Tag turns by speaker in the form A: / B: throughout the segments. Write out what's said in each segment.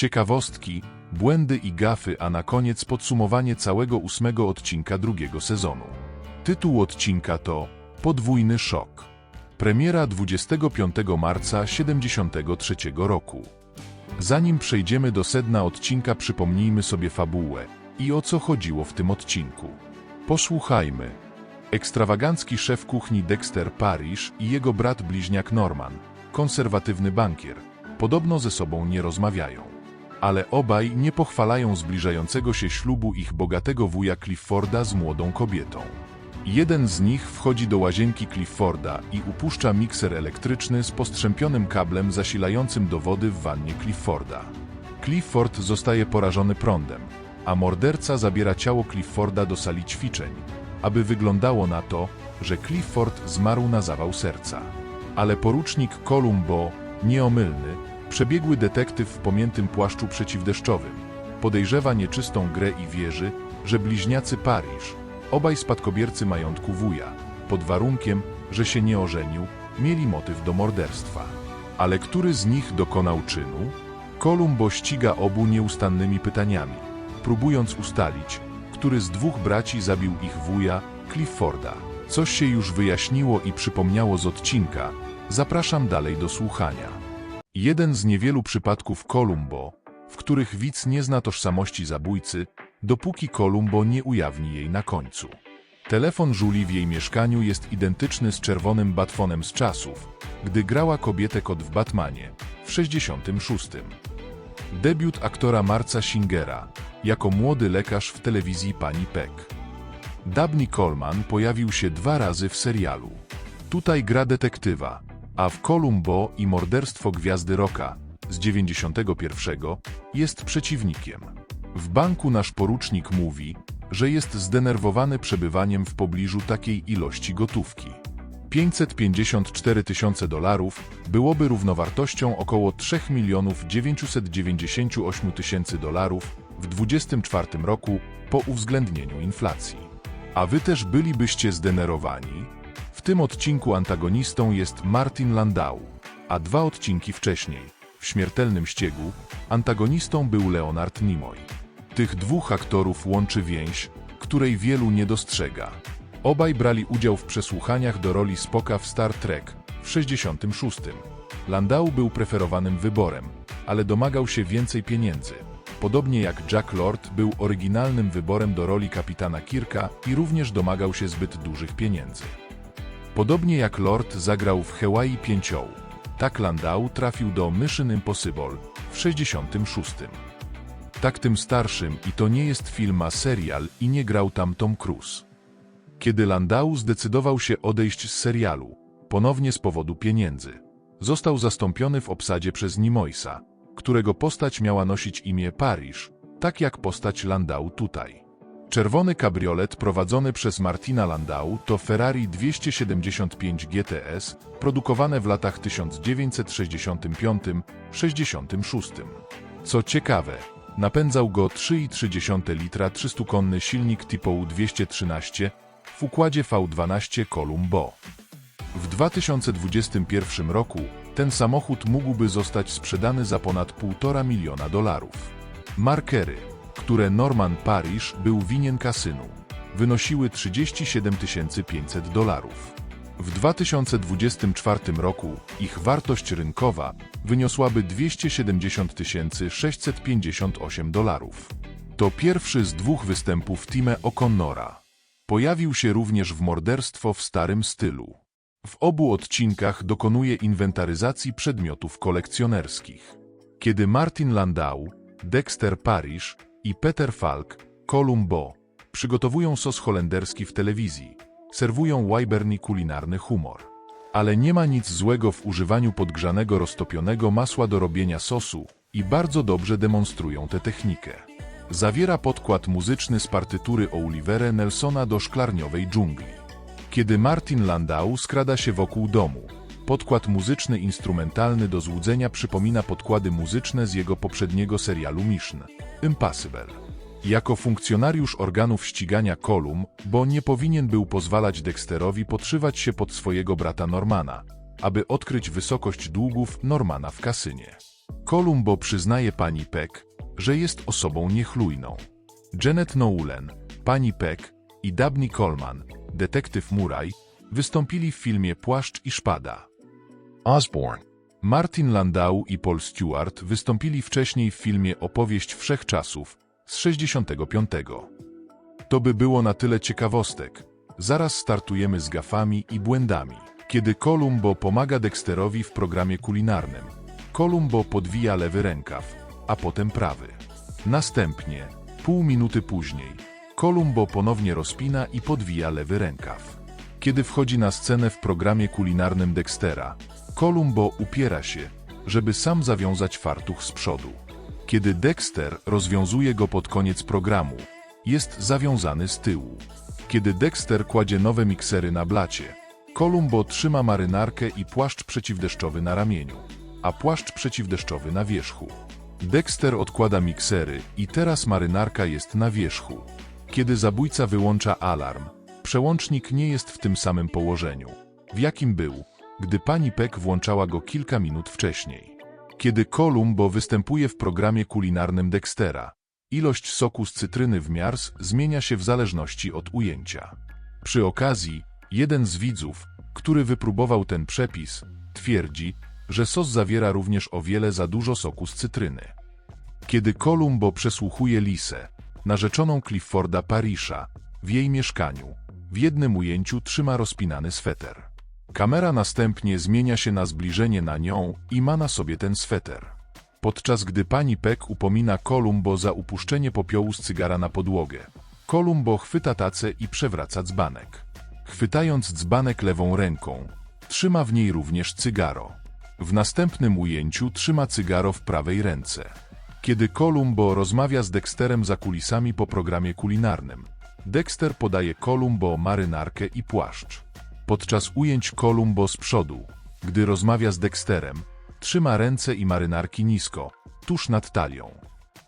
A: ciekawostki, błędy i gafy, a na koniec podsumowanie całego ósmego odcinka drugiego sezonu. Tytuł odcinka to Podwójny szok. Premiera 25 marca 73 roku. Zanim przejdziemy do sedna odcinka, przypomnijmy sobie fabułę i o co chodziło w tym odcinku. Posłuchajmy. Ekstrawagancki szef kuchni Dexter Parrish i jego brat bliźniak Norman, konserwatywny bankier, podobno ze sobą nie rozmawiają. Ale obaj nie pochwalają zbliżającego się ślubu ich bogatego wuja Clifforda z młodą kobietą. Jeden z nich wchodzi do łazienki Clifforda i upuszcza mikser elektryczny z postrzępionym kablem zasilającym do wody w wannie Clifforda. Clifford zostaje porażony prądem, a morderca zabiera ciało Clifforda do sali ćwiczeń, aby wyglądało na to, że Clifford zmarł na zawał serca. Ale porucznik Columbo, nieomylny, przebiegły detektyw w pomiętym płaszczu przeciwdeszczowym, podejrzewa nieczystą grę i wierzy, że bliźniacy Paryż, obaj spadkobiercy majątku wuja, pod warunkiem, że się nie ożenił, mieli motyw do morderstwa. Ale który z nich dokonał czynu? Kolumbo ściga obu nieustannymi pytaniami, próbując ustalić, który z dwóch braci zabił ich wuja, Clifforda. Coś się już wyjaśniło i przypomniało z odcinka. Zapraszam dalej do słuchania. Jeden z niewielu przypadków Columbo, w których widz nie zna tożsamości zabójcy, dopóki Columbo nie ujawni jej na końcu. Telefon Julie w jej mieszkaniu jest identyczny z czerwonym batfonem z czasów, gdy grała kobietę kot w Batmanie w 66. Debiut aktora Marca Singera jako młody lekarz w telewizji Pani Peck. Dabney Coleman pojawił się dwa razy w serialu. Tutaj gra detektywa, a w Columbo i Morderstwo Gwiazdy Rocka z 91 jest przeciwnikiem. W banku nasz porucznik mówi, że jest zdenerwowany przebywaniem w pobliżu takiej ilości gotówki. 554 tysiące dolarów byłoby równowartością około 3 milionów 998 tysięcy dolarów w 24 roku po uwzględnieniu inflacji. A wy też bylibyście zdenerwowani? W tym odcinku antagonistą jest Martin Landau, a dwa odcinki wcześniej, w Śmiertelnym Ściegu, antagonistą był Leonard Nimoy. Tych dwóch aktorów łączy więź, której wielu nie dostrzega. Obaj brali udział w przesłuchaniach do roli Spoka w Star Trek w 66. Landau był preferowanym wyborem, ale domagał się więcej pieniędzy. Podobnie jak Jack Lord był oryginalnym wyborem do roli kapitana Kirka i również domagał się zbyt dużych pieniędzy. Podobnie jak Lord zagrał w Hawaii 5 tak Landau trafił do Mission Impossible w 66. Tak tym starszym i to nie jest film, a serial i nie grał tam Tom Cruise. Kiedy Landau zdecydował się odejść z serialu, ponownie z powodu pieniędzy, został zastąpiony w obsadzie przez Nimoysa, którego postać miała nosić imię Paryż, tak jak postać Landau tutaj. Czerwony kabriolet prowadzony przez Martina Landau to Ferrari 275 GTS, produkowane w latach 1965-66. Co ciekawe, napędzał go 3,3 litra 300-konny silnik typu 213 w układzie V12 Columbo. W 2021 roku ten samochód mógłby zostać sprzedany za ponad 1,5 miliona dolarów. Markery, które Norman Parrish był winien kasynu, wynosiły 37 500 dolarów. W 2024 roku ich wartość rynkowa wyniosłaby 270 658 dolarów. To pierwszy z dwóch występów Time O'Connora. Pojawił się również w morderstwo w starym stylu. W obu odcinkach dokonuje inwentaryzacji przedmiotów kolekcjonerskich. Kiedy Martin Landau, Dexter Parrish i Peter Falk, Columbo, przygotowują sos holenderski w telewizji, serwują Wyberni kulinarny humor. Ale nie ma nic złego w używaniu podgrzanego roztopionego masła do robienia sosu i bardzo dobrze demonstrują tę technikę. Zawiera podkład muzyczny z partytury Olivera Nelsona do szklarniowej dżungli. Kiedy Martin Landau skrada się wokół domu, podkład muzyczny instrumentalny do złudzenia przypomina podkłady muzyczne z jego poprzedniego serialu Mission Impossible. Jako funkcjonariusz organów ścigania Kolum, bo nie powinien był pozwalać Dexterowi podszywać się pod swojego brata Normana, aby odkryć wysokość długów Normana w kasynie. Columbo przyznaje pani Peck, że jest osobą niechlujną. Janet Nolan, pani Peck i Dabney Coleman, detektyw Murray, wystąpili w filmie Płaszcz i Szpada.
B: Osborne,
A: Martin Landau i Paul Stewart wystąpili wcześniej w filmie Opowieść Wszechczasów z 65. To by było na tyle ciekawostek. Zaraz startujemy z gafami i błędami. Kiedy Columbo pomaga Dexterowi w programie kulinarnym, Columbo podwija lewy rękaw, a potem prawy. Następnie, pół minuty później, Columbo ponownie rozpina i podwija lewy rękaw. Kiedy wchodzi na scenę w programie kulinarnym Dextera, Columbo upiera się, żeby sam zawiązać fartuch z przodu. Kiedy Dexter rozwiązuje go pod koniec programu, jest zawiązany z tyłu. Kiedy Dexter kładzie nowe miksery na blacie, Columbo trzyma marynarkę i płaszcz przeciwdeszczowy na ramieniu, a płaszcz przeciwdeszczowy na wierzchu. Dexter odkłada miksery i teraz marynarka jest na wierzchu. Kiedy zabójca wyłącza alarm, przełącznik nie jest w tym samym położeniu, w jakim był, gdy pani Peck włączała go kilka minut wcześniej. Kiedy Columbo występuje w programie kulinarnym Dextera, ilość soku z cytryny w miars zmienia się w zależności od ujęcia. Przy okazji, jeden z widzów, który wypróbował ten przepis, twierdzi, że sos zawiera również o wiele za dużo soku z cytryny. Kiedy Columbo przesłuchuje Lisę, narzeczoną Clifforda Parisha, w jej mieszkaniu, w jednym ujęciu trzyma rozpinany sweter. Kamera następnie zmienia się na zbliżenie na nią i ma na sobie ten sweter. Podczas gdy pani Peck upomina Columbo za upuszczenie popiołu z cygara na podłogę, Columbo chwyta tacę i przewraca dzbanek. Chwytając dzbanek lewą ręką, trzyma w niej również cygaro. W następnym ujęciu trzyma cygaro w prawej ręce. Kiedy Columbo rozmawia z Dexterem za kulisami po programie kulinarnym, Dexter podaje Columbo marynarkę i płaszcz. Podczas ujęć Columbo z przodu, gdy rozmawia z Dexterem, trzyma ręce i marynarki nisko, tuż nad talią.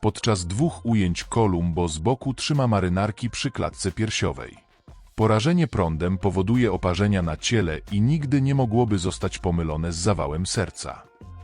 A: Podczas dwóch ujęć Columbo z boku trzyma marynarki przy klatce piersiowej. Porażenie prądem powoduje oparzenia na ciele i nigdy nie mogłoby zostać pomylone z zawałem serca.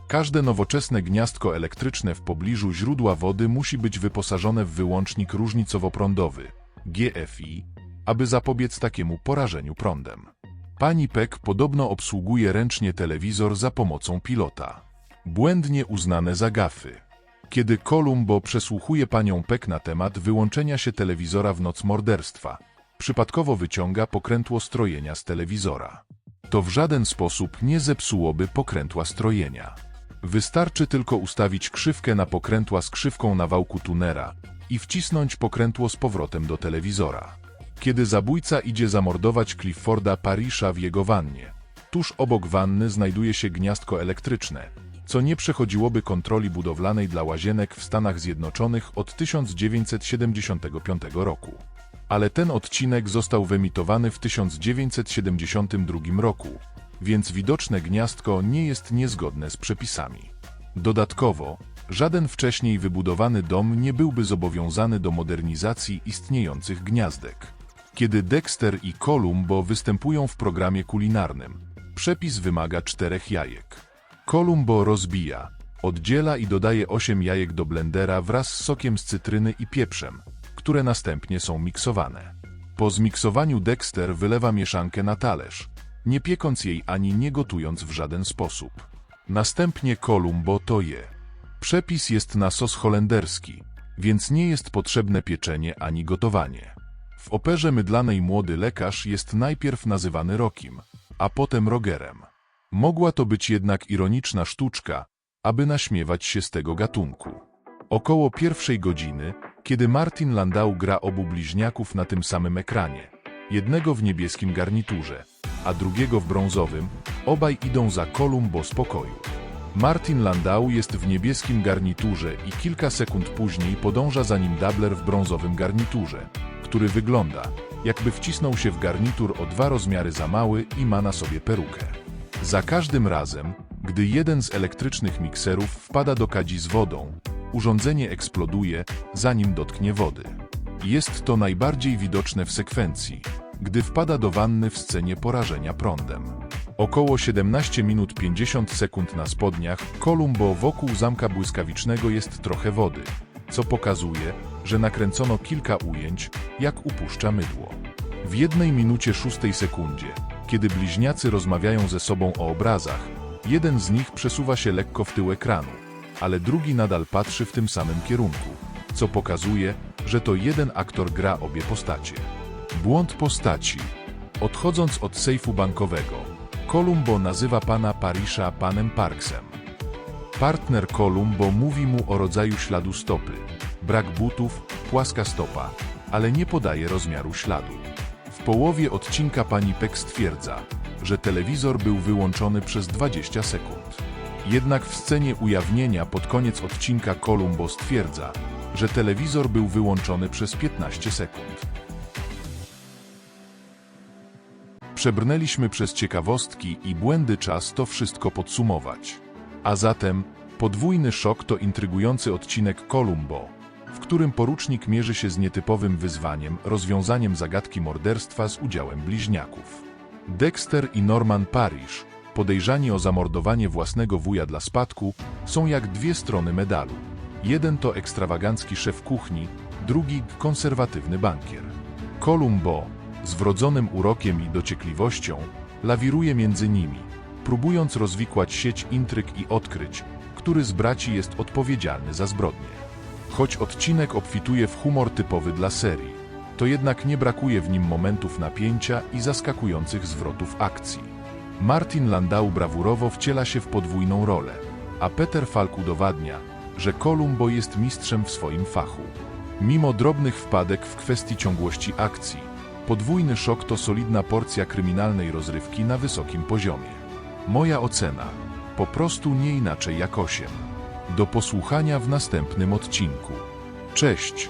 A: Każde nowoczesne gniazdko elektryczne w pobliżu źródła wody musi być wyposażone w wyłącznik różnicowo-prądowy GFI, aby zapobiec takiemu porażeniu prądem. Pani Peck podobno obsługuje ręcznie telewizor za pomocą pilota. Błędnie uznane za gafy. Kiedy Columbo przesłuchuje panią Peck na temat wyłączenia się telewizora w noc morderstwa, przypadkowo wyciąga pokrętło strojenia z telewizora. To w żaden sposób nie zepsułoby pokrętła strojenia. Wystarczy tylko ustawić krzywkę na pokrętła z krzywką na wałku tunera i wcisnąć pokrętło z powrotem do telewizora. Kiedy zabójca idzie zamordować Clifforda Parisha w jego wannie, tuż obok wanny znajduje się gniazdko elektryczne, co nie przechodziłoby kontroli budowlanej dla łazienek w Stanach Zjednoczonych od 1975 roku. Ale ten odcinek został wyemitowany w 1972 roku, więc widoczne gniazdko nie jest niezgodne z przepisami. Dodatkowo, żaden wcześniej wybudowany dom nie byłby zobowiązany do modernizacji istniejących gniazdek. Kiedy Dexter i Columbo występują w programie kulinarnym, przepis wymaga czterech jajek. Columbo rozbija, oddziela i dodaje 8 jajek do blendera wraz z sokiem z cytryny i pieprzem, które następnie są miksowane. Po zmiksowaniu Dexter wylewa mieszankę na talerz, nie piekąc jej ani nie gotując w żaden sposób. Następnie Columbo to je. Przepis jest na sos holenderski, więc nie jest potrzebne pieczenie ani gotowanie. W operze mydlanej młody lekarz jest najpierw nazywany Rokim, a potem Rogerem. Mogła to być jednak ironiczna sztuczka, aby naśmiewać się z tego gatunku. Około pierwszej godziny, kiedy Martin Landau gra obu bliźniaków na tym samym ekranie, jednego w niebieskim garniturze, a drugiego w brązowym, obaj idą za Columbo z pokoju. Martin Landau jest w niebieskim garniturze i kilka sekund później podąża za nim Dabler w brązowym garniturze, który wygląda, jakby wcisnął się w garnitur o dwa rozmiary za mały i ma na sobie perukę. Za każdym razem, gdy jeden z elektrycznych mikserów wpada do kadzi z wodą, urządzenie eksploduje, zanim dotknie wody. Jest to najbardziej widoczne w sekwencji, gdy wpada do wanny w scenie porażenia prądem. Około 17 minut 50 sekund na spodniach, Kolumbo wokół zamka błyskawicznego jest trochę wody, co pokazuje, że nakręcono kilka ujęć, jak upuszcza mydło. W jednej minucie 6 sekundzie, kiedy bliźniacy rozmawiają ze sobą o obrazach, jeden z nich przesuwa się lekko w tył ekranu, ale drugi nadal patrzy w tym samym kierunku, co pokazuje, że to jeden aktor gra obie postacie. Błąd postaci. Odchodząc od sejfu bankowego, Columbo nazywa pana Parisha panem Parksem. Partner Columbo mówi mu o rodzaju śladu stopy. Brak butów, płaska stopa, ale nie podaje rozmiaru śladu. W połowie odcinka pani Peck stwierdza, że telewizor był wyłączony przez 20 sekund. Jednak w scenie ujawnienia pod koniec odcinka Columbo stwierdza, że telewizor był wyłączony przez 15 sekund. Przebrnęliśmy przez ciekawostki i błędy czas to wszystko podsumować. A zatem podwójny szok to intrygujący odcinek Columbo, w którym porucznik mierzy się z nietypowym wyzwaniem rozwiązaniem zagadki morderstwa z udziałem bliźniaków. Dexter i Norman Parish, podejrzani o zamordowanie własnego wuja dla spadku, są jak dwie strony medalu. Jeden to ekstrawagancki szef kuchni, drugi konserwatywny bankier. Columbo, z wrodzonym urokiem i dociekliwością, lawiruje między nimi, próbując rozwikłać sieć intryg i odkryć, który z braci jest odpowiedzialny za zbrodnie. Choć odcinek obfituje w humor typowy dla serii, to jednak nie brakuje w nim momentów napięcia i zaskakujących zwrotów akcji. Martin Landau brawurowo wciela się w podwójną rolę, a Peter Falk udowadnia, że Columbo jest mistrzem w swoim fachu. Mimo drobnych wpadek w kwestii ciągłości akcji, podwójny szok to solidna porcja kryminalnej rozrywki na wysokim poziomie. Moja ocena, po prostu nie inaczej jak 8. Do posłuchania w następnym odcinku. Cześć!